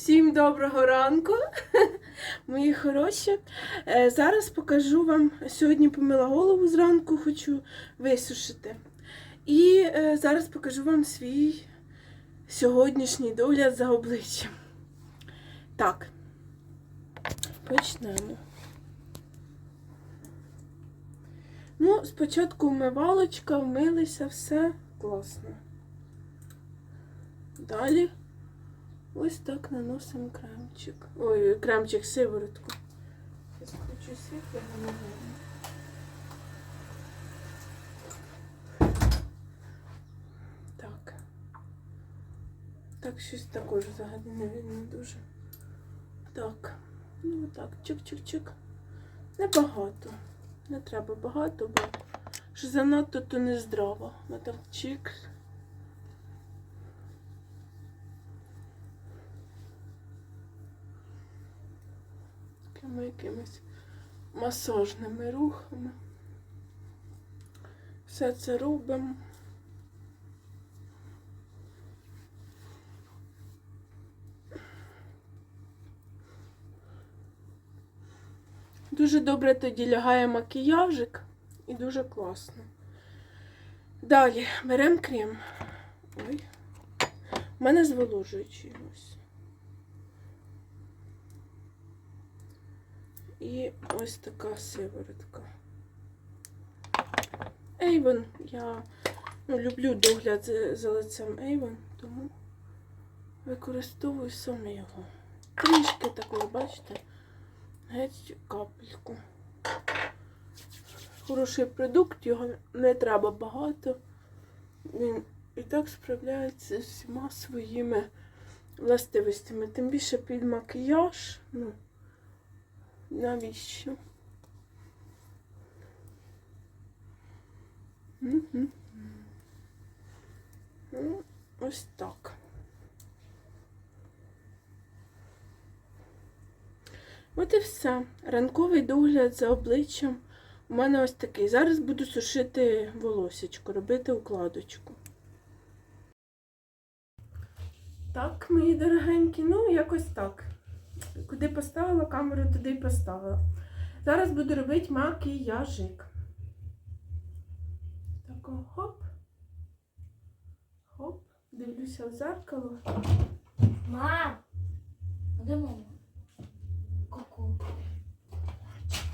Всім доброго ранку, мої хороші. Е, Зараз покажу вам, сьогодні помила голову зранку, хочу висушити. І е, зараз покажу вам свій сьогоднішній догляд за обличчям. Так, почнемо. Ну, спочатку вмивалочка, вмилися, все класно. Далі ось так наносимо кремчик. Ой, кремчик, сиворотку. Зараз хочу світло наносимо. Так. Так, щось також взагалі не видно дуже. Так. Ну так, чик-чик-чик. Небагато. Не треба багато, бо що занадто то не здраво. Ну так чик. Такими якимись масажними рухами. Все це робимо. Дуже добре тоді лягає макіяжик і дуже класно. Далі беремо крем. Ой. У мене зволожуючий ось. І ось така сиворотка. Avon. Я ну, люблю догляд за, лицем Avon, тому використовую саме його. Трішки такої, бачите? Геть капельку. Хороший продукт, його не треба багато. Він і так справляється з всіма своїми властивостями. Тим більше під макіяж. Ну, навіщо? Ну, ось так. От і все. Ранковий догляд за обличчям у мене ось такий. Зараз буду сушити волосечко, робити укладочку. Так, мої дорогенькі, ну якось так. Куди поставила камеру, туди й поставила. Зараз буду робити макіяжик. Тако хоп. Хоп. Дивлюся в зеркало. Мам! А де мама? Ку-ку.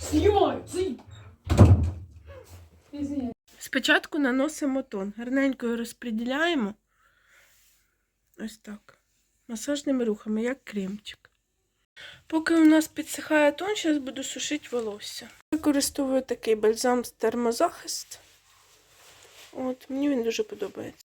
Знімай! Цей! Спочатку наносимо тон. Гарненько його розподіляємо. Ось так. Масажними рухами, як кремчик. Поки у нас підсихає тон, зараз буду сушити волосся. Використовую такий бальзам з термозахист. От, мені він дуже подобається.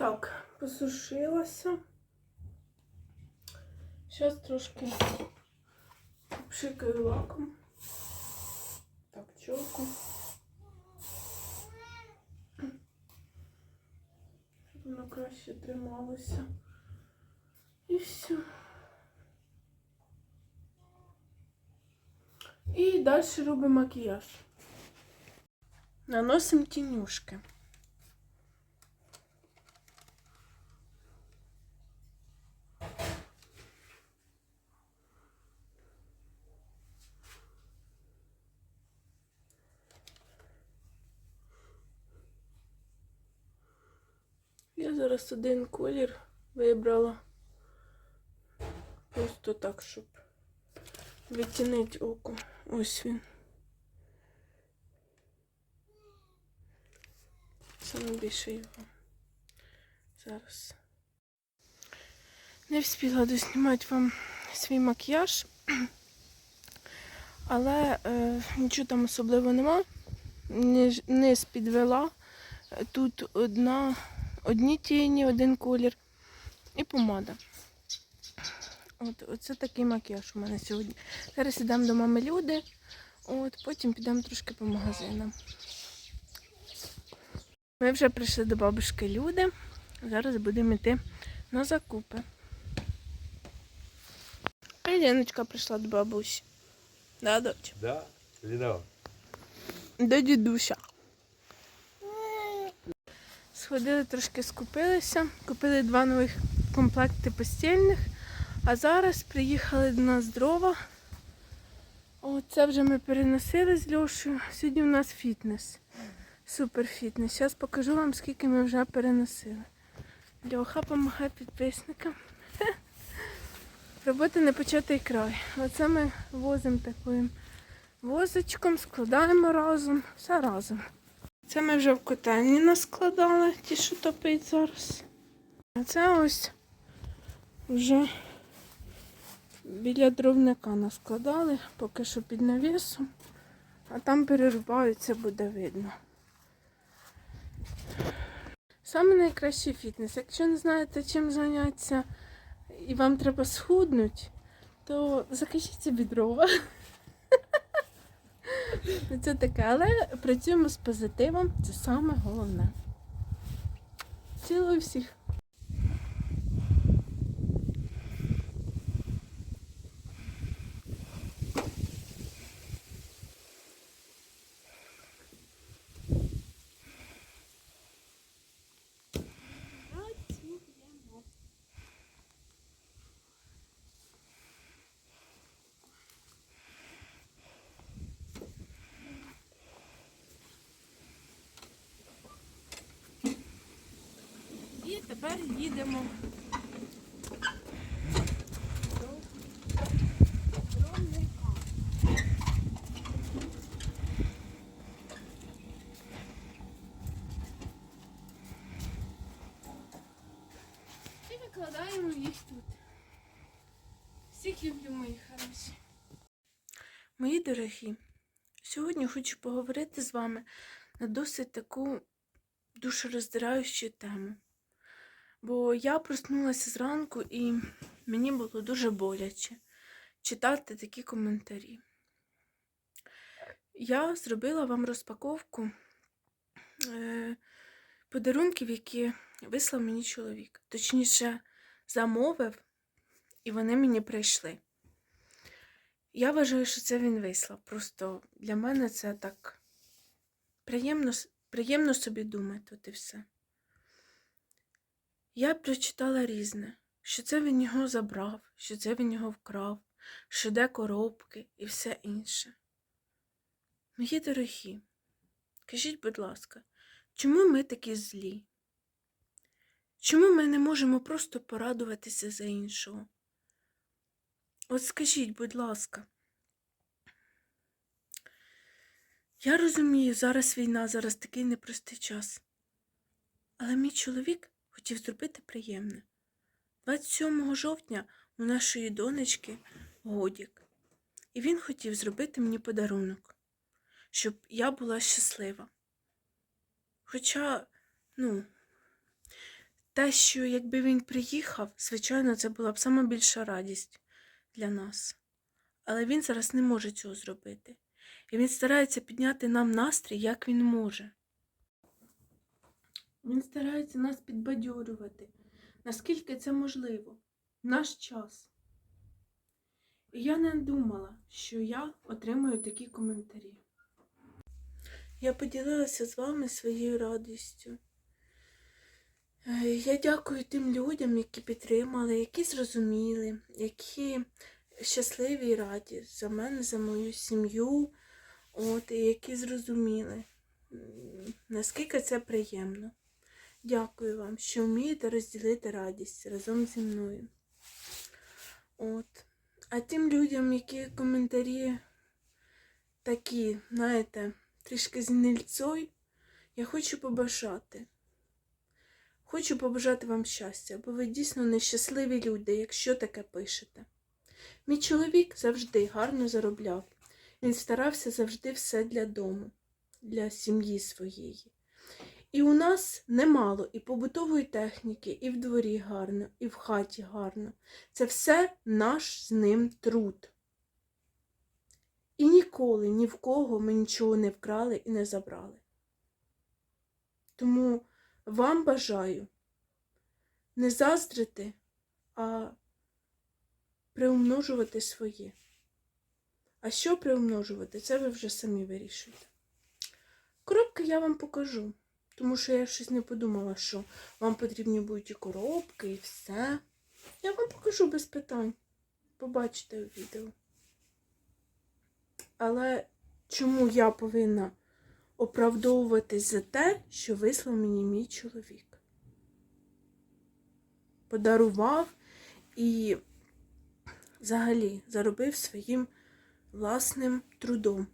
так, посушилася. Зараз трошки пшикаю лаком. Так, чоку. щоб воно краще трималося. І все. І далі робимо макіяж. Наносимо тінюшки. Зараз один колір вибрала. Просто так, щоб відтінити око. Ось він. Саме більше його. Зараз. Не встигла доснімати вам свій макіяж, але е, нічого там особливо нема. Низ, підвела. Тут одна, одні тіні, один колір і помада. От, оце такий макіяж у мене сьогодні. Зараз йдемо до мами люди, от, потім підемо трошки по магазинам. Ми вже прийшли до бабушки Люди. Зараз будемо йти на закупи. А Леночка прийшла до бабусі. Да, дочь? Да? Ліно. До дідуся. Сходили трошки скупилися, купили два нових комплекти постільних, а зараз приїхали до нас дрова. Оце вже ми переносили з Льошею. Сьогодні у нас фітнес. Супер фітнес. Зараз покажу вам, скільки ми вже переносили. Льоха допомагає підписникам. Робота не початий край. Оце ми возимо таким возочком, складаємо разом, все разом. Це ми вже в котельні наскладали, ті, що топить зараз. А це ось вже біля дровника наскладали, поки що під навісом, а там перерубаються, буде видно. Саме найкращий фітнес. Якщо не знаєте, чим зайнятися і вам треба схуднути, то закажіть собі дрова. Ну, Це таке, але працюємо з позитивом, це саме головне. Цілую всіх. І тепер їдемо. І викладаємо їх тут. Всіх люблю, мої хороші. Мої дорогі, сьогодні хочу поговорити з вами на досить таку душероздираючу тему. Бо я проснулася зранку і мені було дуже боляче читати такі коментарі. Я зробила вам розпаковку е, подарунків, які вислав мені чоловік. Точніше, замовив, і вони мені прийшли. Я вважаю, що це він вислав. Просто для мене це так приємно, приємно собі думати, от і все. Я прочитала різне, що це він його забрав, що це він його вкрав, що де коробки і все інше. Мої дорогі, кажіть, будь ласка, чому ми такі злі? Чому ми не можемо просто порадуватися за іншого? От скажіть, будь ласка. Я розумію, зараз війна, зараз такий непростий час. Але мій чоловік хотів зробити приємне. 27 жовтня у нашої донечки годік. І він хотів зробити мені подарунок, щоб я була щаслива. Хоча, ну, те, що якби він приїхав, звичайно, це була б сама більша радість для нас. Але він зараз не може цього зробити. І він старається підняти нам настрій, як він може. Він старається нас підбадьорювати, наскільки це можливо. Наш час. І я не думала, що я отримую такі коментарі. Я поділилася з вами своєю радістю. Е, Я дякую тим людям, які підтримали, які зрозуміли, які щасливі і раді за мене, за мою сім'ю, от, і які зрозуміли, наскільки це приємно. Дякую вам, що вмієте розділити радість разом зі мною. От. А тим людям, які коментарі такі, знаєте, трішки з гнильцой, я хочу побажати. Хочу побажати вам щастя, бо ви дійсно нещасливі люди, якщо таке пишете. Мій чоловік завжди гарно заробляв. Він старався завжди все для дому, для сім'ї своєї. І у нас немало і побутової техніки, і в дворі гарно, і в хаті гарно. Це все наш з ним труд. І ніколи ні в кого ми нічого не вкрали і не забрали. Тому вам бажаю не заздрити, а приумножувати своє. А що приумножувати, це ви вже самі вирішуєте. Коробки я вам покажу, тому що я щось не подумала, що вам потрібні будуть і коробки, і все. Я вам покажу без питань. Побачите у відео. Але чому я повинна оправдовуватись за те, що вислав мені мій чоловік? Подарував і взагалі заробив своїм власним трудом.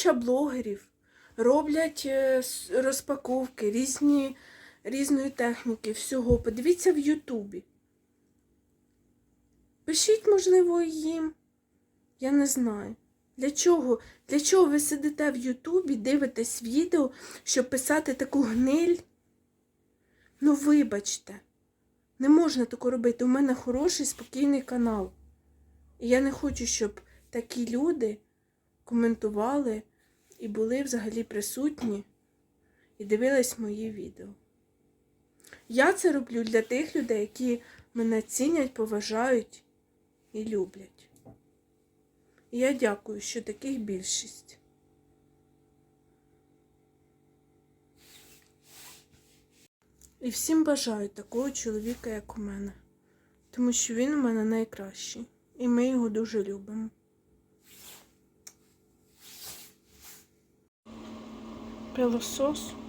Куча блогерів роблять е, розпаковки різні, різної техніки, всього. Подивіться в Ютубі. Пишіть, можливо, їм. Я не знаю. Для чого? Для чого ви сидите в Ютубі, дивитесь відео, щоб писати таку гниль? Ну, вибачте, не можна таке робити. У мене хороший, спокійний канал. І я не хочу, щоб такі люди коментували і були взагалі присутні і дивились мої відео. Я це роблю для тих людей, які мене цінять, поважають і люблять. І я дякую, що таких більшість. І всім бажаю такого чоловіка, як у мене, тому що він у мене найкращий, і ми його дуже любимо. pelo SUS?